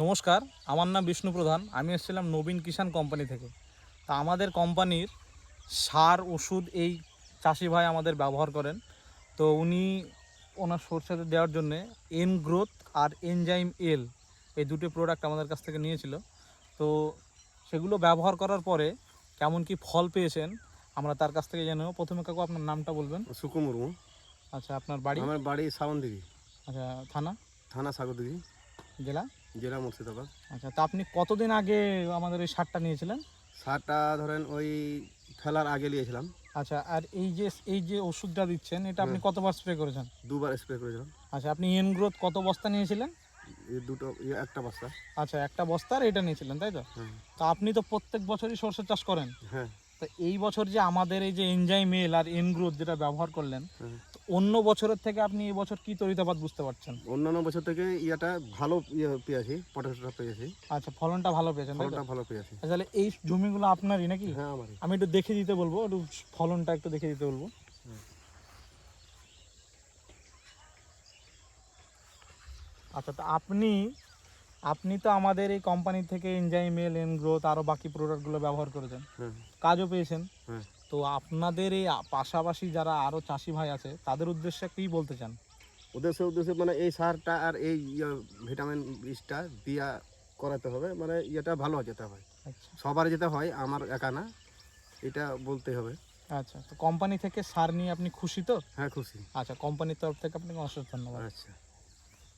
নমস্কার আমার নাম বিষ্ণু প্রধান। আমি এসেছিলাম নবীন কিষাণ কোম্পানি থেকে। তা আমাদের কোম্পানির সার ওষুধ এই চাষি ভাই আমাদের ব্যবহার করেন। তো উনি ওনার সরষেতে দেওয়ার জন্যে এন গ্রোথ আর এনজাইম এল এই দুটো প্রোডাক্ট আমাদের কাছ থেকে নিয়েছিল। তো সেগুলো ব্যবহার করার পরে কেমন কি ফল পেয়েছেন আমরা তার কাছ থেকে জেনে প্রথমে কাকু আপনার নামটা বলবেন। সুকু মুর্মু আচ্ছা আপনার বাড়ি? আমার বাড়ি সাবনদিঘি আচ্ছা থানা? থানা সাগরদিঘি জেলা? জেলা মুর্শিদাবাদ। আচ্ছা তা আপনি কতদিন আগে আমাদের এই সারটা নিয়েছিলেন? সারটা ধরেন ওই ফেলার আগে নিয়েছিলাম। আচ্ছা আর এই যে এই যে ওষুধটা দিচ্ছেন এটা আপনি কতবার স্প্রে করেছেন? দুবার স্প্রে করেছিলাম। আচ্ছা আপনি এন গ্রোথ কত বস্তা নিয়েছিলেন? দুটো একটা বস্তা। আচ্ছা একটা বস্তার এটা নিয়েছিলেন তাই তো? তা আপনি তো প্রত্যেক বছরই সরষে চাষ করেন। হ্যাঁ। তা এই বছর যে আমাদের এই যে এনজাই এল আর এন গ্রোথ যেটা ব্যবহার করলেন অন্য বছরের থেকে আপনি এই বছর কি তরিতাপাত বুঝতে পারছেন? অন্যান্য বছর থেকে ইয়েটা ভালো ইয়ে পেয়েছি পটাশটা পেয়েছি আচ্ছা ফলনটা ভালো পেয়েছেন ফলটা ভালো পেয়েছি আচ্ছা, তাহলে এই জমিগুলো আপনারই নাকি? হ্যাঁ আমারই। আমি একটু দেখে দিতে বলব একটু ফলনটা একটু দেখে দিতে বলব। আচ্ছা তো আপনি আপনি তো আমাদের এই কোম্পানি থেকে এনজাইমেল এন গ্রোথ আরও বাকি প্রোডাক্টগুলো ব্যবহার করেছেন। কাজও পেয়েছেন। তো আপনাদের এই পাশাপাশি যারা আরও চাষি ভাই আছে তাদের উদ্দেশ্যে কী বলতে চান? উদ্দেশ্য উদ্দেশ্যে মানে এই সারটা আর এই ভিটামিন বিষটা দিয়া করাতে হবে। মানে ইয়েটা ভালো যেতে হয়। আচ্ছা। সবার যেতে হয় আমার একা না। এটা বলতে হবে। আচ্ছা তো কোম্পানি থেকে সার নিয়ে আপনি খুশি তো? হ্যাঁ খুশি। আচ্ছা কোম্পানির তরফ থেকে আপনাকে অশেষ ধন্যবাদ। আচ্ছা।